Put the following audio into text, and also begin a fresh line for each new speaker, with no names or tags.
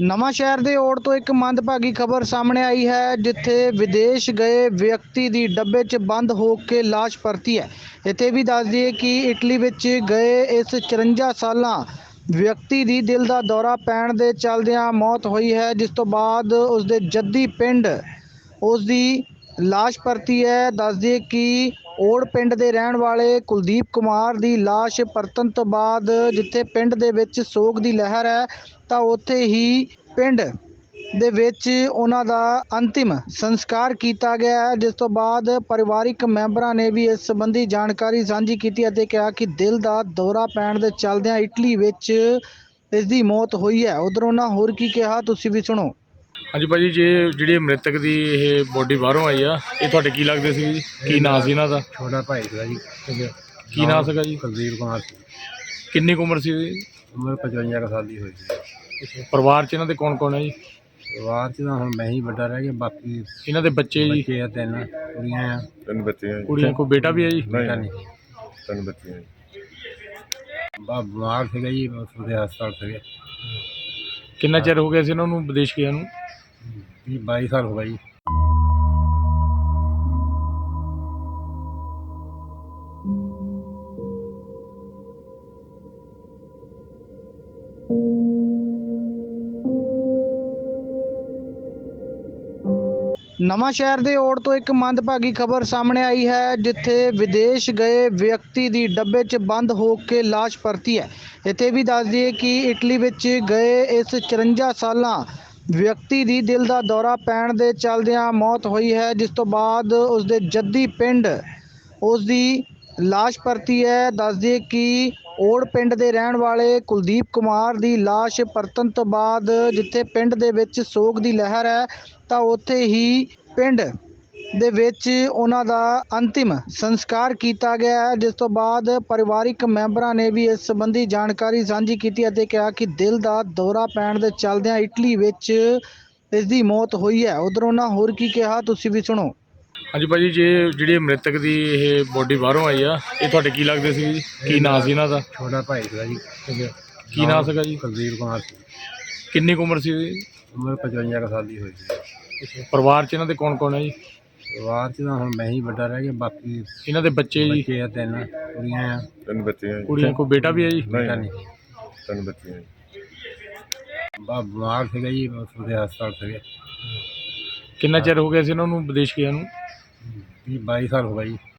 ਨਵਾਂ ਸ਼ਹਿਰ ਦੇ ਓੜ ਤੋਂ ਇੱਕ ਮੰਦਭਾਗੀ ਖਬਰ ਸਾਹਮਣੇ ਆਈ ਹੈ, ਜਿੱਥੇ ਵਿਦੇਸ਼ ਗਏ ਵਿਅਕਤੀ ਦੀ ਡੱਬੇ 'ਚ ਬੰਦ ਹੋ ਕੇ ਲਾਸ਼ ਪਰਤੀ ਹੈ। ਇੱਥੇ ਵੀ ਦੱਸ ਦਈਏ ਕਿ ਇਟਲੀ ਵਿੱਚ ਗਏ ਇਸ 54 ਸਾਲਾਂ ਵਿਅਕਤੀ ਦੀ ਦਿਲ ਦਾ ਦੌਰਾ ਪੈਣ ਦੇ ਚਲਦਿਆਂ ਮੌਤ ਹੋਈ ਹੈ, ਜਿਸ ਤੋਂ ਬਾਅਦ ਉਸ ਦੇ ਜੱਦੀ ਪਿੰਡ ਉਸ ਦੀ ਲਾਸ਼ ਪਰਤੀ ਹੈ। ਦੱਸ ਦਈਏ ਕਿ ਓੜ ਪਿੰਡ ਦੇ ਰਹਿਣ ਵਾਲੇ ਕੁਲਦੀਪ ਕੁਮਾਰ ਦੀ ਲਾਸ਼ ਪਰਤਣ ਤੋਂ ਬਾਅਦ ਜਿੱਥੇ ਪਿੰਡ ਦੇ ਵਿੱਚ ਸੋਗ ਦੀ ਲਹਿਰ ਹੈ, ਤਾਂ ਉੱਥੇ ਹੀ ਪਿੰਡ ਦੇ ਵਿੱਚ ਉਹਨਾਂ ਦਾ ਅੰਤਿਮ ਸੰਸਕਾਰ ਕੀਤਾ ਗਿਆ ਹੈ, ਜਿਸ ਤੋਂ ਬਾਅਦ ਪਰਿਵਾਰਿਕ ਮੈਂਬਰਾਂ ਨੇ ਵੀ ਇਸ ਸੰਬੰਧੀ ਜਾਣਕਾਰੀ ਸਾਂਝੀ ਕੀਤੀ ਅਤੇ ਕਿਹਾ ਕਿ ਦਿਲ ਦਾ ਦੌਰਾ ਪੈਣ ਦੇ ਚੱਲਦਿਆਂ ਇਟਲੀ ਵਿੱਚ ਇਸ ਦੀ ਮੌਤ ਹੋਈ ਹੈ। ਉਧਰ ਉਹਨਾਂ ਹੋਰ ਕੀ ਕਿਹਾ, ਤੁਸੀਂ ਵੀ ਸੁਣੋ।
ਹਾਂਜੀ ਭਾਜੀ ਜੇ ਜਿਹੜੀ ਮ੍ਰਿਤਕ ਦੀ ਇਹ ਬੋਡੀ ਬਾਹਰੋਂ ਆਈ ਆ ਇਹ ਤੁਹਾਡੇ ਕੀ ਲੱਗਦੇ ਸੀ? ਜੀ ਕੀ ਨਾਂ ਸੀ ਇਹਨਾਂ ਦਾ?
ਛੋਟਾ ਭਾਈ ਸੀਗਾ ਜੀ।
ਕੀ ਨਾਂ ਸੀਗਾ ਜੀ?
ਕੁਲਦੀਪ ਕੁਮਾਰ ਸੀ।
ਕਿੰਨੀ ਕੁ ਉਮਰ ਸੀ ਇਹਦੀ?
ਉਮਰ 55 ਕੁ ਸਾਲ ਦੀ ਹੋਈ ਸੀ।
ਪਰਿਵਾਰ 'ਚ ਇਹਨਾਂ ਦੇ ਕੌਣ ਕੌਣ ਹੈ ਜੀ?
ਪਰਿਵਾਰ 'ਚ ਤਾਂ ਹੁਣ ਮੈਂ ਹੀ ਵੱਡਾ ਰਹਿ ਗਿਆ ਬਾਕੀ
ਇਹਨਾਂ ਦੇ ਬੱਚੇ ਜੀ?
ਬੱਚੇ ਆ ਤਿੰਨ ਕੁੜੀਆਂ ਆ।
ਤਿੰਨ ਬੱਚੇ ਆ ਜੀ।
ਕੁੜੀਆਂ ਕੋਈ ਬੇਟਾ ਵੀ ਹੈ ਜੀ?
ਬੇਟਾ
ਨਹੀਂ।
ਨਹੀਂ
ਤਿੰਨ ਬੱਚੇ ਆ ਜੀ।
ਬਾ ਬਿਮਾਰ ਸੀਗਾ ਜੀ ਉਹਦੇ ਹਸਪਤਾਲ ਸੀਗੇ।
ਕਿੰਨਾ ਚਿਰ ਹੋ ਗਿਆ ਸੀ ਇਹਨਾਂ ਨੂੰ ਵਿਦੇਸ਼ ਗਿਆ ਨੂੰ?
ਵੀਹ 22 ਸਾਲ ਹੋ ਗਏ
ਨਵਾਂ ਸ਼ਹਿਰ ਦੇ ਓੜ ਤੋਂ ਇੱਕ ਮੰਦਭਾਗੀ ਖਬਰ ਸਾਹਮਣੇ ਆਈ ਹੈ, ਜਿੱਥੇ ਵਿਦੇਸ਼ ਗਏ ਵਿਅਕਤੀ ਦੀ ਡੱਬੇ 'ਚ ਬੰਦ ਹੋ ਕੇ ਲਾਸ਼ ਪਰਤੀ ਹੈ। ਇੱਥੇ ਵੀ ਦੱਸ ਦਈਏ ਕਿ ਇਟਲੀ ਵਿੱਚ ਗਏ ਇਸ 54 ਸਾਲਾਂ ਵਿਅਕਤੀ ਦੀ ਦਿਲ ਦਾ ਦੌਰਾ ਪੈਣ ਦੇ ਚਲਦਿਆਂ ਮੌਤ ਹੋਈ ਹੈ, ਜਿਸ ਤੋਂ ਬਾਅਦ ਉਸ ਦੇ ਜੱਦੀ ਪਿੰਡ ਉਸ ਦੀ ਲਾਸ਼ ਪਰਤੀ ਹੈ। ਦੱਸ ਦਈਏ ਕਿ ਓੜ ਪਿੰਡ ਦੇ ਰਹਿਣ ਵਾਲੇ ਕੁਲਦੀਪ ਕੁਮਾਰ ਦੀ ਲਾਸ਼ ਪਰਤਣ ਤੋਂ ਬਾਅਦ ਜਿੱਥੇ ਪਿੰਡ ਦੇ ਵਿੱਚ ਸੋਗ ਦੀ ਲਹਿਰ ਹੈ, ਤਾਂ ਉੱਥੇ ਹੀ ਪਿੰਡ ਦੇ ਵਿੱਚ ਉਹਨਾਂ ਦਾ ਅੰਤਿਮ ਸੰਸਕਾਰ ਕੀਤਾ ਗਿਆ ਹੈ ਜਿਸ ਤੋਂ ਬਾਅਦ ਪਰਿਵਾਰਿਕ ਮੈਂਬਰਾਂ ਨੇ ਵੀ ਇਸ ਸੰਬੰਧੀ ਜਾਣਕਾਰੀ ਸਾਂਝੀ ਕੀਤੀ ਅਤੇ ਕਿਹਾ ਕਿ ਦਿਲ ਦਾ ਦੌਰਾ ਪੈਣ ਦੇ ਚੱਲਦਿਆਂ ਇਟਲੀ ਵਿੱਚ ਇਸ ਦੀ ਮੌਤ ਹੋਈ ਹੈ। ਉਧਰ ਉਹਨਾਂ ਹੋਰ ਕੀ ਕਿਹਾ ਤੁਸੀਂ ਵੀ ਸੁਣੋ।
ਹਾਂਜੀ ਭਾਜੀ ਜੇ ਜਿਹੜੀ ਮ੍ਰਿਤਕ ਦੀ ਇਹ ਬੋਡੀ ਬਾਹਰੋਂ ਆਈ ਆ ਇਹ ਤੁਹਾਡੇ ਕੀ ਲੱਗਦੇ ਸੀ? ਜੀ ਕੀ ਨਾਂ ਸੀ ਇਹਨਾਂ ਦਾ?
ਛੋਟਾ ਭਾਈ ਸੀਗਾ ਜੀ।
ਕੀ ਨਾਂ ਸੀਗਾ ਜੀ?
ਕੁਲਦੀਪ ਕੁਮਾਰ ਸੀ।
ਕਿੰਨੀ ਕੁ ਉਮਰ ਸੀ ਇਹਦੀ
ਉਮਰ 55 ਕੁ ਸਾਲ ਦੀ ਹੋਈ ਸੀ।
ਪਰਿਵਾਰ 'ਚ ਇਹਨਾਂ ਦੇ ਕੌਣ ਕੌਣ ਹੈ ਜੀ?
ਪਰਿਵਾਰ 'ਚ ਤਾਂ ਹੁਣ ਮੈਂ ਹੀ ਵੱਡਾ ਰਹਿ ਗਿਆ ਬਾਕੀ
ਇਹਨਾਂ ਦੇ ਬੱਚੇ ਜੀ?
ਬੱਚੇ ਆ ਤਿੰਨ ਕੁੜੀਆਂ ਆ।
ਤਿੰਨ ਬੱਚੇ ਆ ਜੀ।
ਕੁੜੀਆਂ ਕੋਈ ਬੇਟਾ ਵੀ ਹੈ ਜੀ?
ਬੇਟਾ ਨਹੀਂ।
ਤਿੰਨ ਬੱਚੇ ਆ ਜੀ।
ਬਾ ਬਿਮਾਰ ਸੀਗਾ ਜੀ ਉਹਦੇ ਹਸਪਤਾਲ ਸੀਗੇ।
ਕਿੰਨਾ ਚਿਰ ਹੋ ਗਿਆ ਸੀ ਇਹਨਾਂ ਨੂੰ ਵਿਦੇਸ਼ ਗਿਆ ਨੂੰ?
ਵੀਹ 22 ਸਾਲ ਹੋ ਗਏ ਜੀ।